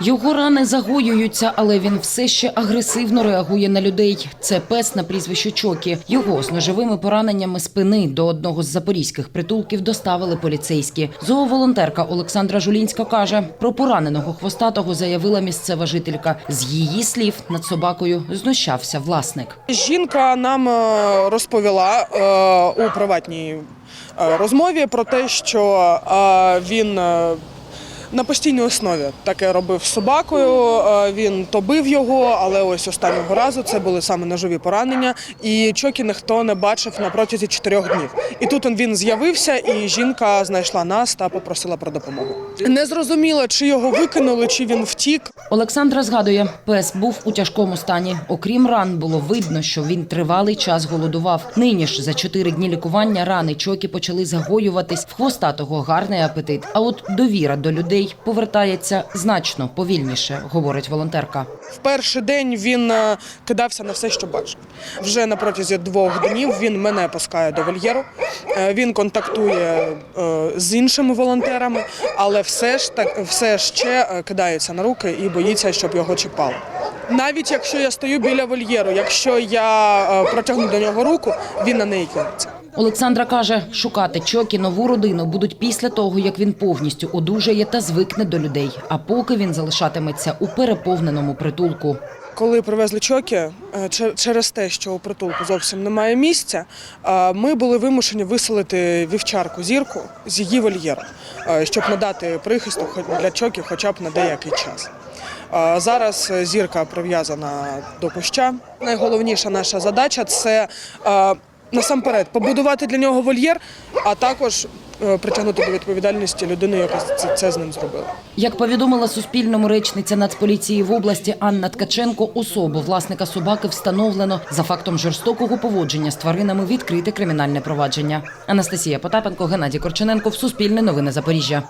Його рани загоюються, але він все ще агресивно реагує на людей. Це пес на прізвище Чокі. Його з ножовими пораненнями спини до одного з запорізьких притулків доставили поліцейські. Зооволонтерка Олександра Жулінська каже, про пораненого хвостатого заявила місцева жителька. З її слів над собакою знущався власник. Жінка нам е, розповіла е, у приватній е, розмові про те, що він на постійній основі таке робив з собакою. е, Він то бив його, але ось останнього разу це були саме ножові поранення. І чокі ніхто не бачив на протязі чотирьох днів. І тут він з'явився, і жінка знайшла нас та попросила про допомогу. Не зрозуміло, чи його викинули, чи він втік. Олександра згадує, пес був у тяжкому стані. Окрім ран, було видно, що він тривалий час голодував. Нині ж за чотири дні лікування рани чокі почали загоюватись. В хвостатого гарний апетит. А от довіра до людей повертається значно повільніше, говорить волонтерка. В перший день він е, кидався на все, що бачив. Вже на протязі двох днів він мене пускає до вольєру. Е, Він контактує е, з іншими волонтерами, але все ж так все ще кидається на руки і боїться, щоб його чіпали. Навіть якщо я стою біля вольєру, якщо я протягну до нього руку, він на неї кинеться. Олександра каже, шукати чокі нову родину будуть після того, як він повністю одужає та звикне до людей. А поки він залишатиметься у переповненому притулку. Коли привезли чоки, е, через те, що у притулку зовсім немає місця, е, ми були вимушені виселити вівчарку зірку з її вольєру, е, щоб надати прихисток для чоків хоча б на деякий час. Зараз зірка прив'язана до куща. Найголовніша наша задача це насамперед побудувати для нього вольєр, а також е, притягнути до відповідальності людину, яка це, це з ним зробила. Як повідомила Суспільному речниця Нацполіції в області Анна Ткаченко, особу власника собаки встановлено за фактом жорстокого поводження з тваринами відкрите кримінальне провадження. Анастасія Потапенко, Геннадій Корчененко, Суспільне новини Запоріжжя.